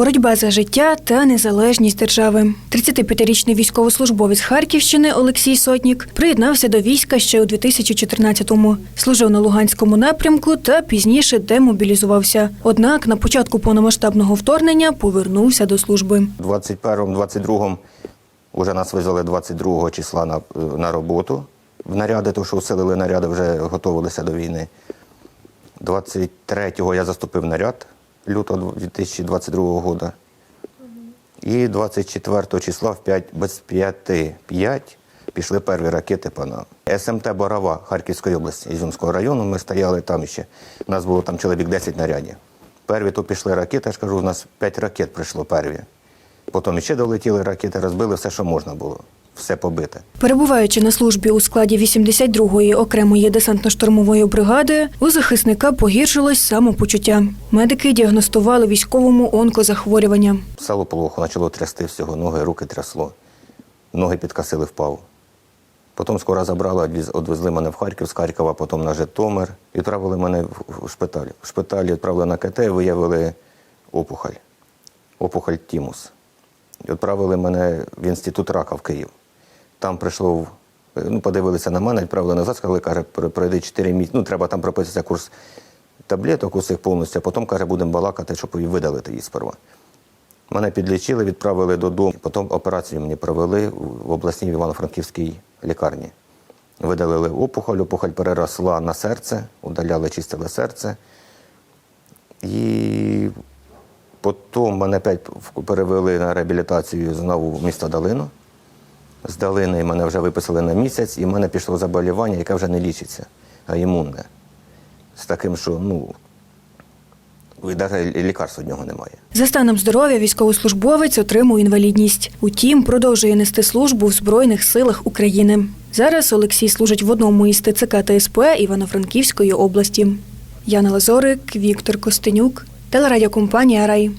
Боротьба за життя та незалежність держави. 35-річний військовослужбовець Харківщини Олексій Сотнік приєднався до війська ще у 2014-му. Служив на Луганському напрямку та пізніше демобілізувався. Однак на початку повномасштабного вторгнення повернувся до служби. 21-му, 22-му вже нас визвали 22 числа на, на роботу в наряди, тому що усилили наряди, вже готувалися до війни. 23-го я заступив наряд лютого 2022 року. І 24 числа в 5, без 5, 5 пішли перві ракети по нам. СМТ Борова Харківської області, Ізюмського району. Ми стояли там ще. У нас було там чоловік 10 нарядів. Перві то пішли ракети, я ж кажу, у нас 5 ракет прийшло перві. Потім ще долетіли ракети, розбили все, що можна було. Все побите. Перебуваючи на службі у складі 82-ї окремої десантно-штурмової бригади, у захисника погіршилось самопочуття. Медики діагностували військовому онкозахворювання. Стало плохо, почало трясти всього, ноги, руки трясло. Ноги підкосили, впав. Потім скоро забрали, відвезли мене в Харків, з Харкова, потім на Житомир. Відправили мене в- в шпиталь. В шпиталі відправили на КТ, виявили опухоль. Опухоль Тімус. І Відправили мене в інститут рака в Київ. Там прийшло, ну, подивилися на мене, відправили назад, сказали, каже, «При- пройди 4 місяці. Ну, треба там прописатися курс таблеток усіх повністю, а потім, каже, будемо балакати, щоб видалити її сперва. Мене підлічили, відправили додому. Потім операцію мені провели в обласній Івано-Франківській лікарні. Видалили опухоль, опухоль переросла на серце, удаляли, чистили серце. І потім мене перевели на реабілітацію знову в місто Долину. З Долини мене вже виписали на місяць, і в мене пішло заболівання, яке вже не лічиться, а імунне. З таким, що ну, і навіть лікарства нього немає. За станом здоров'я військовослужбовець отримує інвалідність. Утім, продовжує нести службу в Збройних силах України. Зараз Олексій служить в одному із ТЦК та СП Івано-Франківської області. Яна Лазорик, Віктор Костенюк, телерадіокомпанія Рай.